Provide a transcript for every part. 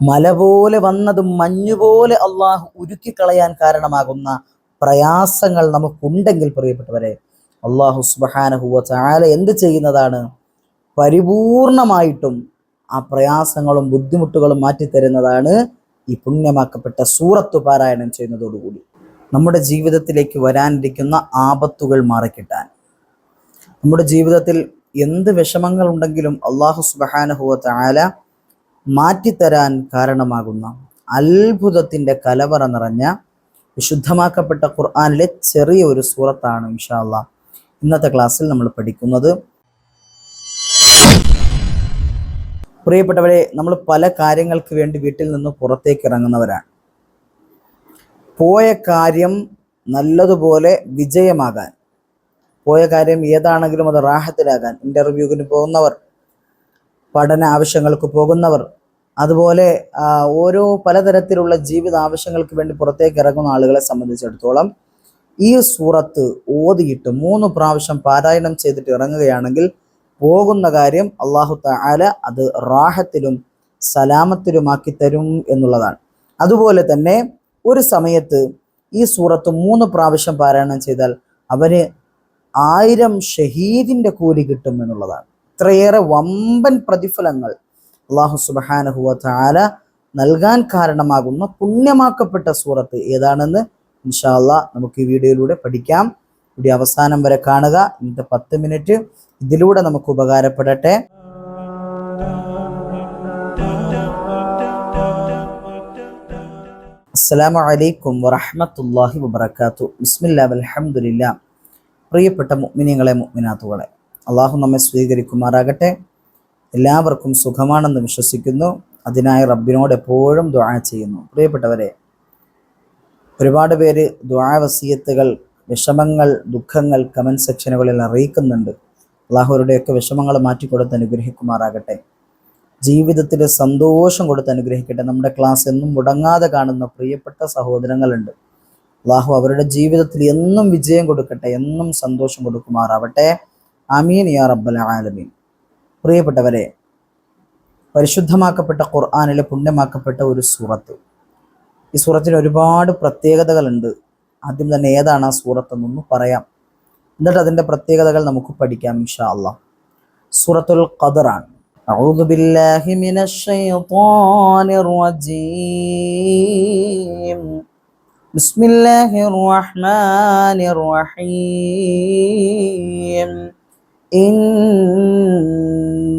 മല പോലെ വന്നതും മഞ്ഞു മഞ്ഞുപോലെ അള്ളാഹു ഉരുക്കിക്കളയാൻ കാരണമാകുന്ന പ്രയാസങ്ങൾ നമുക്കുണ്ടെങ്കിൽ പ്രിയപ്പെട്ടവരെ അള്ളാഹു സുബഹാനഹുവ എന്ത് ചെയ്യുന്നതാണ്? പരിപൂർണമായിട്ടും ആ പ്രയാസങ്ങളും ബുദ്ധിമുട്ടുകളും മാറ്റിത്തരുന്നതാണ് ഈ പുണ്യമാക്കപ്പെട്ട സൂറത്ത് പാരായണം ചെയ്യുന്നതോടുകൂടി. നമ്മുടെ ജീവിതത്തിലേക്ക് വരാനിരിക്കുന്ന ആപത്തുകൾ മാറിക്കിട്ടാൻ. നമ്മുടെ ജീവിതത്തിൽ എന്ത് വിഷമങ്ങൾ ഉണ്ടെങ്കിലും അള്ളാഹു സുബഹാനഹുവ ചാല മാറ്റിത്തരാൻ കാരണമാകുന്ന അത്ഭുതത്തിന്റെ കലവറ നിറഞ്ഞ വിശുദ്ധമാക്കപ്പെട്ട ഖുർആാനിലെ ചെറിയ ഒരു സൂറത്താണ് അള്ളാ ഇന്നത്തെ ക്ലാസ്സിൽ നമ്മൾ പഠിക്കുന്നത്. പ്രിയപ്പെട്ടവരെ നമ്മൾ പല കാര്യങ്ങൾക്ക് വേണ്ടി വീട്ടിൽ നിന്ന് പുറത്തേക്ക് ഇറങ്ങുന്നവരാണ്. പോയ കാര്യം നല്ലതുപോലെ വിജയമാകാൻ പോയ കാര്യം ഏതാണെങ്കിലും അത് റാഹത്തിലാകാൻ ഇന്റർവ്യൂവിന് പോകുന്നവർ പഠന ആവശ്യങ്ങൾക്ക് പോകുന്നവർ അതുപോലെ ഓരോ പലതരത്തിലുള്ള ജീവിത ആവശ്യങ്ങൾക്ക് വേണ്ടി പുറത്തേക്ക് ഇറങ്ങുന്ന ആളുകളെ സംബന്ധിച്ചിടത്തോളം ഈ സൂറത്ത് ഓതിയിട്ട് മൂന്ന് പ്രാവശ്യം പാരായണം ചെയ്തിട്ട് ഇറങ്ങുകയാണെങ്കിൽ പോകുന്ന കാര്യം അള്ളാഹു താല അത് റാഹത്തിലും സലാമത്തിലുമാക്കി തരും എന്നുള്ളതാണ്. അതുപോലെ തന്നെ ഒരു സമയത്ത് ഈ സൂറത്ത് മൂന്ന് പ്രാവശ്യം പാരായണം ചെയ്താൽ അവന് ആയിരം ഷഹീദിന്റെ കൂലി കിട്ടും എന്നുള്ളതാണ് ഇത്രയേറെ വമ്പൻ പ്രതിഫലങ്ങൾ അള്ളാഹു സുബഹാനഹുവ താല നൽകാൻ കാരണമാകുന്ന പുണ്യമാക്കപ്പെട്ട സൂറത്ത് ഏതാണെന്ന് ഇൻഷാല്ല നമുക്ക് ഈ വീഡിയോയിലൂടെ പഠിക്കാം. വീഡിയോ അവസാനം വരെ കാണുക. ഇന്നത്തെ പത്ത് മിനിറ്റ് ഇതിലൂടെ നമുക്ക് ഉപകാരപ്പെടട്ടെ. അസ്സലാമു അലൈക്കും വറഹ്മത്തുള്ളാഹി വബറകാത്തു. ബിസ്മില്ലാ അലഹമുല്ല പ്രിയപ്പെട്ട മുഅ്മിനീങ്ങളെ മുഅ്മിനാത്തുകളെ അള്ളാഹു നമ്മെ സ്വീകരിക്കുമാറാകട്ടെ. എല്ലാവർക്കും സുഖമാണെന്ന് വിശ്വസിക്കുന്നു. അതിനായി റബ്ബിനോട് എപ്പോഴും ദുആ ചെയ്യുന്നു. പ്രിയപ്പെട്ടവരെ ഒരുപാട് പേര് ദുആ വസീയത്തുകൾ വിഷമങ്ങൾ ദുഃഖങ്ങൾ കമന്റ് സെക്ഷനുകളിൽ അറിയിക്കുന്നുണ്ട്. അള്ളാഹുരുടെയൊക്കെ വിഷമങ്ങൾ മാറ്റിക്കൊടുത്ത് അനുഗ്രഹിക്കുമാറാകട്ടെ. ജീവിതത്തിൽ സന്തോഷം കൊടുത്ത് അനുഗ്രഹിക്കട്ടെ. നമ്മുടെ ക്ലാസ് എന്നും മുടങ്ങാതെ കാണുന്ന പ്രിയപ്പെട്ട സഹോദരങ്ങളുണ്ട്. അള്ളാഹു അവരുടെ ജീവിതത്തിൽ എന്നും വിജയം കൊടുക്കട്ടെ. എന്നും സന്തോഷം കൊടുക്കുമാറാവട്ടെ. അമീൻ യാ റബ്ബൽ ആലമീൻ. പ്രിയപ്പെട്ടവരെ പരിശുദ്ധമാക്കപ്പെട്ട ഖുർആാനിലെ പുണ്യമാക്കപ്പെട്ട ഒരു സൂറത്ത് ഈ സൂറത്തിന് ഒരുപാട് പ്രത്യേകതകളുണ്ട് ആദ്യം തന്നെ ഏതാണ് ആ സൂറത്ത് എന്നൊന്ന് പറയാം എന്നിട്ട് അതിൻ്റെ പ്രത്യേകതകൾ നമുക്ക് പഠിക്കാം ഇൻഷാ അള്ളാഹ് സൂറത്തുൽ ഖദറാണ് أعوذ بالله من الشيطان الرجيم بسم الله الرحمن الرحيم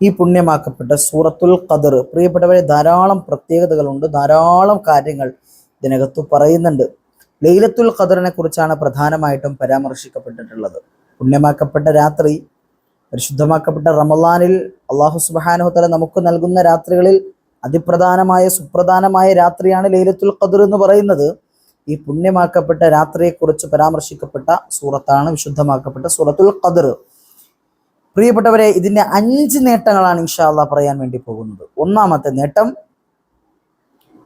ഈ പുണ്യമാക്കപ്പെട്ട സൂറത്തുൽ കദർ പ്രിയപ്പെട്ടവരെ ധാരാളം പ്രത്യേകതകളുണ്ട് ധാരാളം കാര്യങ്ങൾ ഇതിനകത്ത് പറയുന്നുണ്ട്. ലൈലത്തുൽ ഖദറിനെ കുറിച്ചാണ് പ്രധാനമായിട്ടും പരാമർശിക്കപ്പെട്ടിട്ടുള്ളത്. പുണ്യമാക്കപ്പെട്ട രാത്രി പരിശുദ്ധമാക്കപ്പെട്ട റമലാനിൽ അള്ളാഹു സുബാനുഹത്തല നമുക്ക് നൽകുന്ന രാത്രികളിൽ അതിപ്രധാനമായ സുപ്രധാനമായ രാത്രിയാണ് ലൈലത്തുൽ ഖദർ എന്ന് പറയുന്നത്. ഈ പുണ്യമാക്കപ്പെട്ട രാത്രിയെക്കുറിച്ച് പരാമർശിക്കപ്പെട്ട സൂറത്താണ് വിശുദ്ധമാക്കപ്പെട്ട സൂറത്തുൽ ഖദർ. പ്രിയപ്പെട്ടവരെ ഇതിന്റെ അഞ്ച് നേട്ടങ്ങളാണ് ഇൻഷാല്ല പറയാൻ വേണ്ടി പോകുന്നത്. ഒന്നാമത്തെ നേട്ടം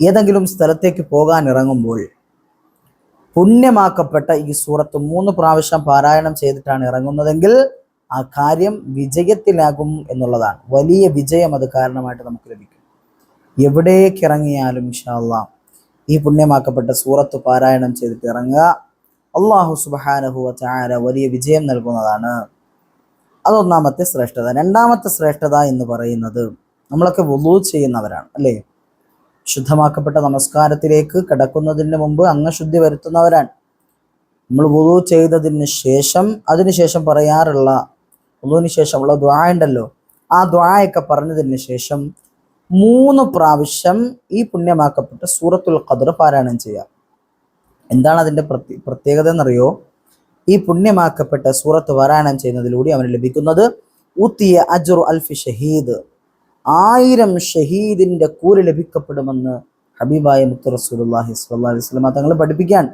ഏതെങ്കിലും സ്ഥലത്തേക്ക് പോകാൻ ഇറങ്ങുമ്പോൾ പുണ്യമാക്കപ്പെട്ട ഈ സൂറത്ത് മൂന്ന് പ്രാവശ്യം പാരായണം ചെയ്തിട്ടാണ് ഇറങ്ങുന്നതെങ്കിൽ ആ കാര്യം വിജയത്തിലാകും എന്നുള്ളതാണ്. വലിയ വിജയം അത് കാരണമായിട്ട് നമുക്ക് ലഭിക്കും. എവിടേക്ക് ഇറങ്ങിയാലും ഇൻഷാല്ല ഈ പുണ്യമാക്കപ്പെട്ട സൂറത്ത് പാരായണം ചെയ്തിട്ട് ഇറങ്ങുക. അള്ളാഹു സുബാനഹു ചാര വലിയ വിജയം നൽകുന്നതാണ്. അതൊന്നാമത്തെ ശ്രേഷ്ഠത. രണ്ടാമത്തെ ശ്രേഷ്ഠത എന്ന് പറയുന്നത് നമ്മളൊക്കെ വുളൂ ചെയ്യുന്നവരാണ് അല്ലേ? ശുദ്ധമാക്കപ്പെട്ട നമസ്കാരത്തിലേക്ക് കിടക്കുന്നതിന് മുമ്പ് അംഗശുദ്ധി വരുത്തുന്നവരാണ്. നമ്മൾ വുളൂ ചെയ്തതിന് ശേഷം അതിനുശേഷം പറയാറുള്ള വുളുവിന് ശേഷമുള്ള ദ്വായ ഉണ്ടല്ലോ. ആ ദ്വായൊക്കെ പറഞ്ഞതിന് ശേഷം മൂന്ന് പ്രാവശ്യം ഈ പുണ്യമാക്കപ്പെട്ട സൂറത്തുൽ ഖദർ പാരായണം ചെയ്യാം എന്താണ് അതിന്റെ പ്രത്യേക പ്രത്യേകത എന്നറിയോ? ഈ പുണ്യമാക്കപ്പെട്ട സൂറത്ത് പാരായണം ചെയ്യുന്നതിലൂടെ അവന് ലഭിക്കുന്നത് ഊത്തിയ അജുർ അൽഫി ഷഹീദ്. ആയിരം ഷഹീദിന്റെ കൂലി ലഭിക്കപ്പെടുമെന്ന് ഹബീബായ മുത്ത് റസൂലി വസല്ലം തങ്ങൾ പഠിപ്പിക്കാൻ.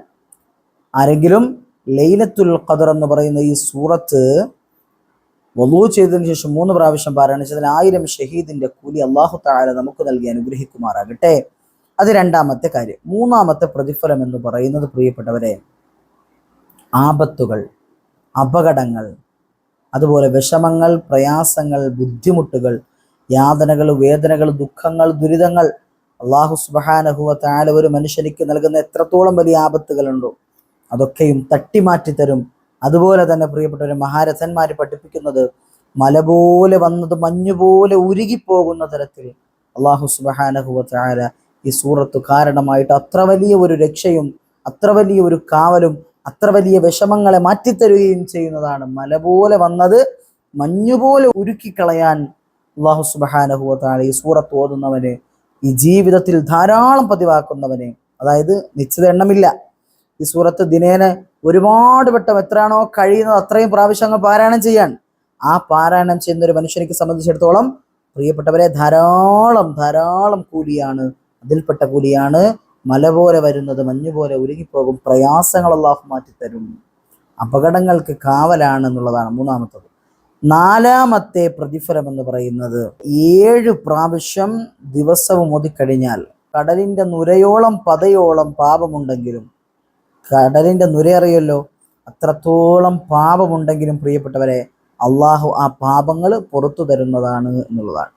ആരെങ്കിലും ലൈലത്തുൽ ഖദർ എന്ന് പറയുന്ന ഈ സൂറത്ത് വലു ചെയ്തതിനു ശേഷം മൂന്ന് പ്രാവശ്യം പാരായണിച്ചതിൽ ആയിരം ഷഹീദിന്റെ കൂലി അള്ളാഹു താഴെ നമുക്ക് നൽകി അനുഗ്രഹിക്കുമാറാകട്ടെ. അത് രണ്ടാമത്തെ കാര്യം. മൂന്നാമത്തെ പ്രതിഫലം എന്ന് പറയുന്നത് പ്രിയപ്പെട്ടവരെ ആപത്തുകൾ അപകടങ്ങൾ അതുപോലെ വിഷമങ്ങൾ പ്രയാസങ്ങൾ ബുദ്ധിമുട്ടുകൾ യാതനകൾ വേദനകൾ ദുഃഖങ്ങൾ ദുരിതങ്ങൾ. അള്ളാഹു സുബഹാനഹുവ താല ഒരു മനുഷ്യനിക്ക് നൽകുന്ന എത്രത്തോളം വലിയ ആപത്തുകളുണ്ടോ അതൊക്കെയും തട്ടിമാറ്റി തരും അതുപോലെ തന്നെ പ്രിയപ്പെട്ടവർ മഹാരഥന്മാർ പഠിപ്പിക്കുന്നത് മല പോലെ വന്നത് മഞ്ഞുപോലെ ഉരുകിപ്പോകുന്ന തരത്തിൽ അള്ളാഹു സുബഹാനഹുവ താല ഈ സൂറത്ത് കാരണമായിട്ട് അത്ര വലിയ ഒരു രക്ഷയും അത്ര വലിയ ഒരു കാവലും അത്ര വലിയ വിഷമങ്ങളെ മാറ്റിത്തരുകയും ചെയ്യുന്നതാണ്. മല പോലെ വന്നത് മഞ്ഞുപോലെ ഉരുക്കിക്കളയാൻ അള്ളാഹു സുബഹാനഹുവ താല ഈ സൂറത്ത് ഓതുന്നവന് ഈ ജീവിതത്തിൽ ധാരാളം പതിവാക്കുന്നവന് അതായത് നിശ്ചിത എണ്ണമില്ല. ഈ സൂറത്ത് ദിനേന ഒരുപാട് വട്ടം എത്രയാണോ കഴിയുന്നത് അത്രയും പ്രാവശ്യങ്ങൾ പാരായണം ചെയ്യാൻ. ആ പാരായണം ചെയ്യുന്ന ഒരു മനുഷ്യനെ സംബന്ധിച്ചിടത്തോളം പ്രിയപ്പെട്ടവരെ ധാരാളം ധാരാളം കൂലിയാണ് അതിൽപ്പെട്ട കൂലിയാണ്. മല പോലെ വരുന്നത് മഞ്ഞ് പോലെ ഉരുകിപ്പോകും പ്രയാസങ്ങൾ അള്ളാഹു മാറ്റിത്തരും. അപകടങ്ങൾക്ക് കാവലാണ് എന്നുള്ളതാണ് മൂന്നാമത്തത്. നാലാമത്തെ പ്രതിഫലം എന്ന് പറയുന്നത് ഏഴ് പ്രാവശ്യം ദിവസവും ഒതുക്കഴിഞ്ഞാൽ കടലിന്റെ നുരയോളം പതയോളം പാപമുണ്ടെങ്കിലും കടലിന്റെ നുര അറിയല്ലോ അത്രത്തോളം പാപമുണ്ടെങ്കിലും പ്രിയപ്പെട്ടവരെ അള്ളാഹു ആ പാപങ്ങൾ പുറത്തു തരുന്നതാണ് എന്നുള്ളതാണ്.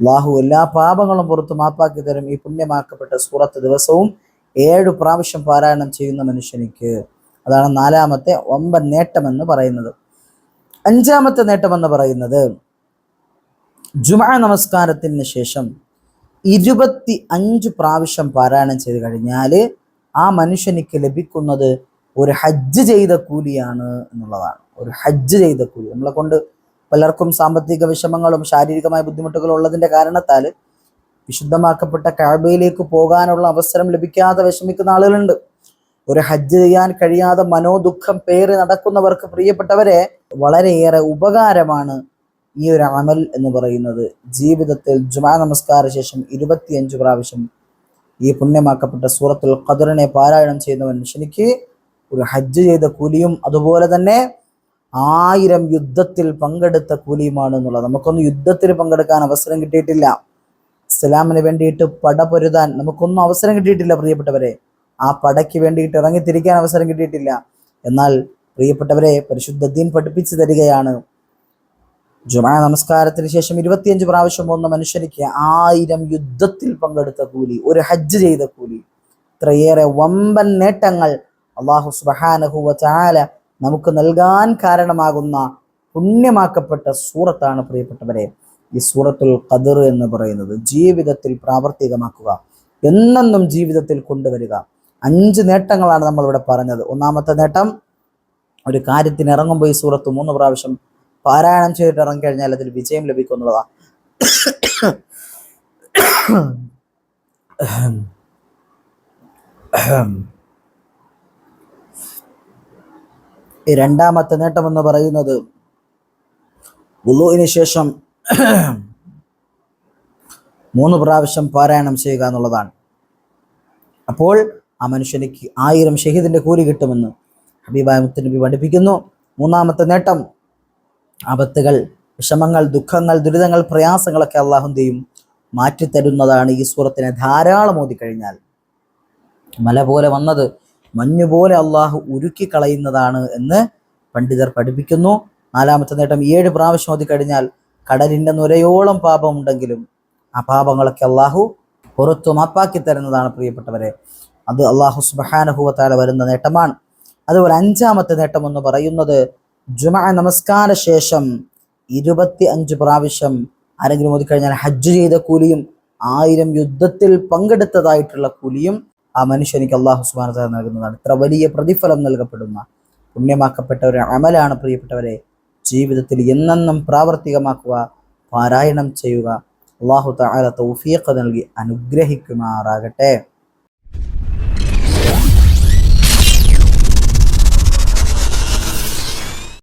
അള്ളാഹു എല്ലാ പാപങ്ങളും പുറത്തു മാപ്പാക്കി തരും ഈ പുണ്യമാക്കപ്പെട്ട സൂറത്ത് ദിവസവും ഏഴു പ്രാവശ്യം പാരായണം ചെയ്യുന്ന മനുഷ്യനിക്ക്. അതാണ് നാലാമത്തെ ഒമ്പൻ നേട്ടമെന്ന് പറയുന്നത്. അഞ്ചാമത്തെ നേട്ടമെന്ന് പറയുന്നത് ജുമാ നമസ്കാരത്തിന് ശേഷം ഇരുപത്തി അഞ്ച് പ്രാവശ്യം പാരായണം ചെയ്ത് കഴിഞ്ഞാൽ ആ മനുഷ്യനിക്ക് ലഭിക്കുന്നത് ഒരു ഹജ്ജ് ചെയ്ത കൂലിയാണ് എന്നുള്ളതാണ്. ഒരു ഹജ്ജ് ചെയ്ത കൂലി. നമ്മളെ കൊണ്ട് പലർക്കും സാമ്പത്തിക വിഷമങ്ങളും ശാരീരികമായ ബുദ്ധിമുട്ടുകളും ഉള്ളതിന്റെ കാരണത്താൽ വിശുദ്ധമാക്കപ്പെട്ട കാബയിലേക്ക് പോകാനുള്ള അവസരം ലഭിക്കാതെ വിഷമിക്കുന്ന ആളുകളുണ്ട്. ഒരു ഹജ്ജ് ചെയ്യാൻ കഴിയാതെ മനോദുഃഖം പേറി നടക്കുന്നവർക്ക് പ്രിയപ്പെട്ടവരെ വളരെയേറെ ഉപകാരമാണ് ഈ ഒരു അമൽ എന്ന് പറയുന്നത്. ജീവിതത്തിൽ ജുമാ നമസ്കാര ശേഷം ഇരുപത്തിയഞ്ച് പ്രാവശ്യം ഈ പുണ്യമാക്കപ്പെട്ട സൂറത്തുൽ ഖദറിനെ പാരായണം ചെയ്യുന്ന മനുഷ്യനിക്ക് ഒരു ഹജ്ജ് ചെയ്ത കൂലിയും അതുപോലെ തന്നെ ആയിരം യുദ്ധത്തിൽ പങ്കെടുത്ത കൂലിയുമാണ് എന്നുള്ളത്. നമുക്കൊന്നും യുദ്ധത്തിൽ പങ്കെടുക്കാൻ അവസരം കിട്ടിയിട്ടില്ല. ഇസ്ലാമിന് വേണ്ടിയിട്ട് പട പൊരുതാൻ നമുക്കൊന്നും അവസരം കിട്ടിയിട്ടില്ല പ്രിയപ്പെട്ടവരെ. ആ പടയ്ക്ക് വേണ്ടിയിട്ട് ഇറങ്ങിത്തിരിക്കാൻ അവസരം കിട്ടിയിട്ടില്ല. എന്നാൽ പ്രിയപ്പെട്ടവരെ പരിശുദ്ധ ദീൻ പഠിപ്പിച്ചു തരികയാണ്. ജുമാ നമസ്കാരത്തിന് ശേഷം ഇരുപത്തിയഞ്ച് പ്രാവശ്യം പോകുന്ന മനുഷ്യനിക്ക് ആയിരം യുദ്ധത്തിൽ പങ്കെടുത്ത കൂലി ഒരു ഹജ്ജ് ചെയ്ത കൂലി. ഇത്രയേറെ വമ്പൻ നേട്ടങ്ങൾ അള്ളാഹു സുബഹാനഹുവ നമുക്ക് നൽകാൻ കാരണമാകുന്ന പുണ്യമാക്കപ്പെട്ട സൂറത്താണ് പ്രിയപ്പെട്ടവരെ ഈ സൂറത്തുൽ ഖദർ എന്ന് പറയുന്നത്. ജീവിതത്തിൽ പ്രാവർത്തികമാക്കുക എന്നെന്നും ജീവിതത്തിൽ കൊണ്ടുവരിക. അഞ്ച് നേട്ടങ്ങളാണ് നമ്മളിവിടെ പറഞ്ഞത്. ഒന്നാമത്തെ നേട്ടം ഒരു കാര്യത്തിന് ഇറങ്ങുമ്പോൾ ഈ സൂറത്ത് മൂന്ന് പ്രാവശ്യം പാരായണം ചെയ്തിട്ട് ഇറങ്ങിക്കഴിഞ്ഞാൽ അതിൽ വിജയം ലഭിക്കും എന്നുള്ളതാണ് ഈ രണ്ടാമത്തെ നേട്ടം എന്ന് പറയുന്നത് വുളുവിന് ശേഷം മൂന്ന് പ്രാവശ്യം പാരായണം ചെയ്യുക എന്നുള്ളതാണ്. അപ്പോൾ ആ മനുഷ്യനിക്ക് ആയിരം ഷഹീദിന്റെ കൂലി കിട്ടുമെന്ന് ഹബീബായ മുത്തനബി പഠിപ്പിക്കുന്നു. മൂന്നാമത്തെ നേട്ടം ആപത്തുകൾ വിഷമങ്ങൾ ദുഃഖങ്ങൾ ദുരിതങ്ങൾ പ്രയാസങ്ങളൊക്കെ അള്ളാഹു ചെയ്യും? മാറ്റിത്തരുന്നതാണ് ഈ സൂറത്തിനെ ധാരാളം ഓതിക്കഴിഞ്ഞാൽ. മല പോലെ വന്നത് മഞ്ഞു പോലെ അള്ളാഹു ഉരുക്കി കളയുന്നതാണ് എന്ന് പണ്ഡിതർ പഠിപ്പിക്കുന്നു. നാലാമത്തെ നേട്ടം ഏഴ് പ്രാവശ്യം ഓതിക്കഴിഞ്ഞാൽ കടലിന്റെ നുരയോളം പാപമുണ്ടെങ്കിലും ആ പാപങ്ങളൊക്കെ അള്ളാഹു പുറത്തു മാപ്പാക്കി തരുന്നതാണ് പ്രിയപ്പെട്ടവരെ. അത് അള്ളാഹു സുബാനഹുവത്താല വരുന്ന നേട്ടമാണ്. അതുപോലെ അഞ്ചാമത്തെ നേട്ടം എന്ന് പറയുന്നത് ജുമാ നമസ്കാര ശേഷം ഇരുപത്തി അഞ്ച് പ്രാവശ്യം ആരെങ്കിലും ഓതിക്കഴിഞ്ഞാൽ ഹജ്ജ് ചെയ്ത കൂലിയും ആയിരം യുദ്ധത്തിൽ പങ്കെടുത്തതായിട്ടുള്ള കൂലിയും ആ മനുഷ്യനിക്ക് അള്ളാഹു സുബാന നൽകുന്നതാണ്. ഇത്ര വലിയ പ്രതിഫലം നൽകപ്പെടുന്ന പുണ്യമാക്കപ്പെട്ട ഒരു അമലാണ് പ്രിയപ്പെട്ടവരെ ജീവിതത്തിൽ എന്നെന്നും പ്രാവർത്തികമാക്കുക പാരായണം ചെയ്യുക. അള്ളാഹു താല തൗഫീഖ് നൽകി അനുഗ്രഹിക്കുമാറാകട്ടെ.